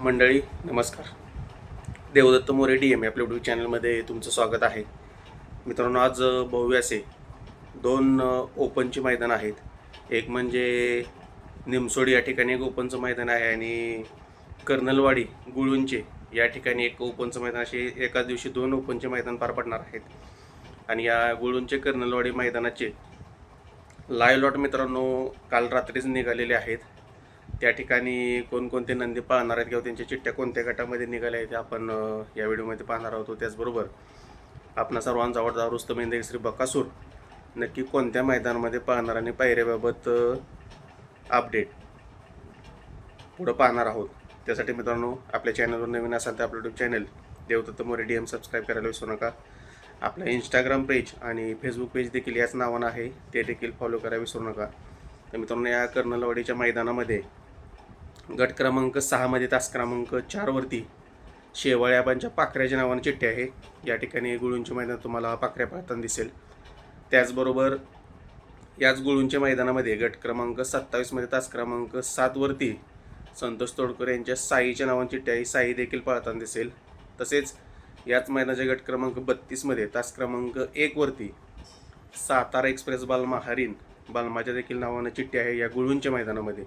मंडळी नमस्कार. Devdatt More D M आपल्या यूट्यूब चॅनलमध्ये तुमचं स्वागत आहे. मित्रांनो आज भव्यासे दोन ओपनची मैदान आहेत. एक म्हणजे निमसोड या ठिकाणी एक ओपनचं मैदान आहे आणि कर्नलवाडी गुळुंचे या ठिकाणी एक ओपनचं मैदान असे एकाच दिवशी दोन ओपनचे मैदान पार पडणार आहेत. आणि या गुळुंचे कर्नलवाडी मैदानाचे लाईव्ह लॉट मित्रांनो काल रात्रीच निघालेले आहेत. त्या ठिकाणी कोणकोणते नंदी पाहणार आहेत किंवा त्यांच्या चिठ्ठ्या कोणत्या गटामध्ये निघाल्या आहेत आपण या व्हिडिओमध्ये पाहणार आहोत. त्याचबरोबर आपणा सर्वांचा आवडता रुस्तम इंदे श्री बकासूर नक्की कोणत्या मैदानामध्ये पाहणार आणि पायऱ्याबाबत अपडेट पुढं पाहणार आहोत. त्यासाठी मित्रांनो आपल्या चॅनलवर नवीन असाल तर आपलं YouTube channel Devdatt More D M subscribe करायला विसरू नका. आपलं इंस्टाग्राम पेज आणि फेसबुक पेज देखील याच नावानं आहे ते देखील फॉलो करायला विसरू नका. तर मित्रांनो या कर्नलवाडीच्या मैदानामध्ये गट क्रमांक सहामध्ये तास क्रमांक चारवरती शेवाळ्याबांच्या पाखऱ्याच्या नावानं चिठ्ठी आहे. या ठिकाणी गुळूंचे मैदान तुम्हाला पाखऱ्या पाहताना दिसेल. त्याचबरोबर याच गुळूंच्या मैदानामध्ये गट क्रमांक सत्तावीसमध्ये तास क्रमांक सातवरती संतोष तोडकर यांच्या साईच्या नावानं चिठ्ठी आहे. साई देखील पाळताना दिसेल. तसेच याच मैदानाच्या गट क्रमांक बत्तीसमध्ये तास क्रमांक एकवरती सातारा एक्सप्रेस बालमा हरिण बालमाच्या देखील नावानं चिठ्ठी आहे या गुळूंच्या मैदानामध्ये.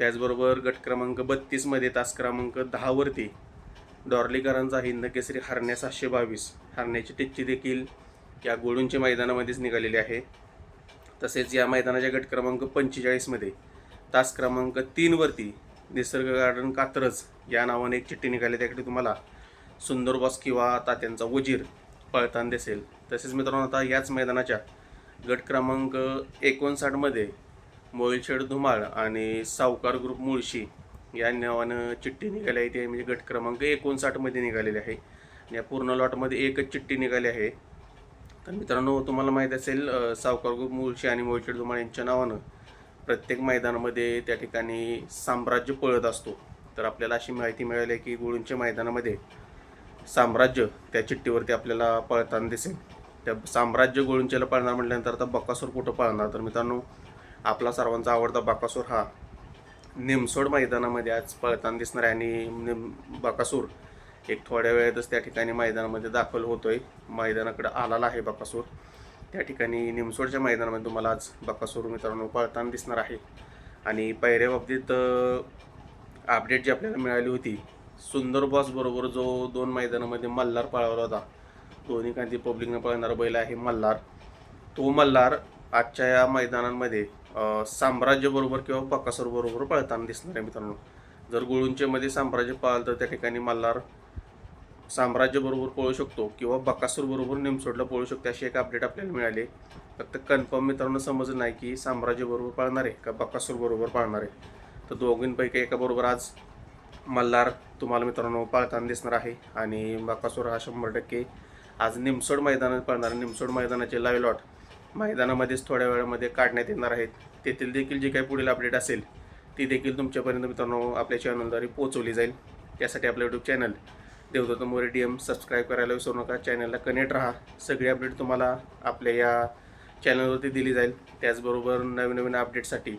त्याचबरोबर गट क्रमांक बत्तीसमध्ये तास क्रमांक दहावरती डॉर्लीकरांचा हिंद केसरी हरण्या सातशे बावीस. हरण्याची टिच्ची देखील या गुळूंच्या मैदानामध्येच निघालेली आहे. तसेच या मैदानाच्या गट क्रमांक पंचेचाळीसमध्ये तास क्रमांक तीनवरती निसर्ग गार्डन कात्रज या नावाने एक चिठ्ठी निघाली. त्याकडे तुम्हाला सुंदर बॉस किंवा तात्यांचा वजीर पळताना दिसेल. तसेच मित्रांनो आता याच मैदानाच्या गट क्रमांक एकोणसाठमध्ये मोळीछेड धुमाळ आणि सावकार ग्रुप मुळशी या नावानं चिठ्ठी निघाली आहे. ते म्हणजे गट क्रमांक एकोणसाठमध्ये निघालेली आहे. या पूर्ण लॉटमध्ये एकच चिठ्ठी निघाली आहे. तर मित्रांनो तुम्हाला माहीत असेल सावकार ग्रुप मुळशी आणि मोळीछेड धुमाळ यांच्या नावानं प्रत्येक मैदानामध्ये त्या ठिकाणी साम्राज्य पळत असतो. तर आपल्याला अशी माहिती मिळाली आहे की गुळूंच्या मैदानामध्ये साम्राज्य त्या चिठ्ठीवरती आपल्याला पळताना दिसेल. त्या साम्राज्य गोळूंच्याला पळणार म्हटल्यानंतर आता बकासूर कुठं पळणार? तर मित्रांनो आपला सर्वांचा आवडता बकासूर हा निमसोड मैदानामध्ये आज पळताना दिसणार आहे. आणि निम बकासूर एक थोड्या वेळातच त्या ठिकाणी मैदानामध्ये दाखल होतोय. मैदानाकडे आलेला आहे बकासूर. त्या ठिकाणी निमसोडच्या मैदानामध्ये तुम्हाला आज बकासूर मित्रांनो पळताना दिसणार आहे. आणि पहिल्या बाबतीत अपडेट जी आपल्याला मिळाली होती सुंदर बॉसबरोबर जो दोन मैदानामध्ये मल्हार पळवला होता. दोन्ही कांती पब्लिकनं पळणारा बैल आहे मल्हार. तो मल्हार आजच्या या मैदानांमध्ये साम्राज्यबरोबर किंवा बकासूरबरोबर पळताना दिसणार आहे मित्रांनो. जर गुळुंचेमध्ये साम्राज्य पाळलं तर त्या ठिकाणी मल्हार साम्राज्यबरोबर पळू शकतो किंवा बकासूरबरोबर निमसोडला पळू शकतो अशी एक अपडेट आपल्याला मिळाली. फक्त कन्फर्म मित्रांनो समजलं नाही की साम्राज्यबरोबर पाळणार आहे का बकासूरबरोबर पाळणार आहे. तर दोघींपैकी एकाबरोबर आज मल्हार तुम्हाला मित्रांनो पाळताना दिसणार आहे आणि बकासूर हा शंभर टक्के आज निमसोड मैदानात पळणार. निमसोड मैदानाचे लाईव्ह लॉट. मैदानामध्येच थोड्या वेळामध्ये काढण्यात येणार आहेत. तेथील देखील जी काही पुढील अपडेट असेल ती देखील तुमच्यापर्यंत मित्रांनो आपल्या चॅनलद्वारे पोहोचवली जाईल. त्यासाठी आपलं YouTube channel Devdatt More D M subscribe करायला विसरू नका. चॅनलला कनेक्ट राहा. सगळी अपडेट तुम्हाला आपल्या या चॅनलवरती दिली जाईल. त्याचबरोबर नवीन नवीन अपडेटसाठी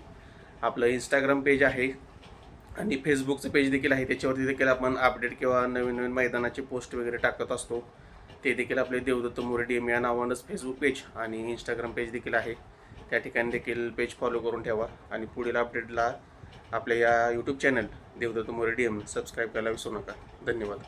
आपलं इंस्टाग्राम पेज आहे. आणि फेसबुकचं पेज देखील आहे त्याच्यावरती देखील आपण अपडेट किंवा नवीन नवीन मैदानाचे पोस्ट वगैरे टाकत असतो. ते देखील आपले देवदत्त मोरे एम या नावानंच फेसबुक पेज आणि इंस्टाग्राम पेज देखील आहे. त्या ठिकाणी देखील पेज फॉलो करून ठेवा. आणि पुढील अपडेटला आपल्या या YouTube channel Devdatt More D M subscribe करायला विसरू नका. धन्यवाद.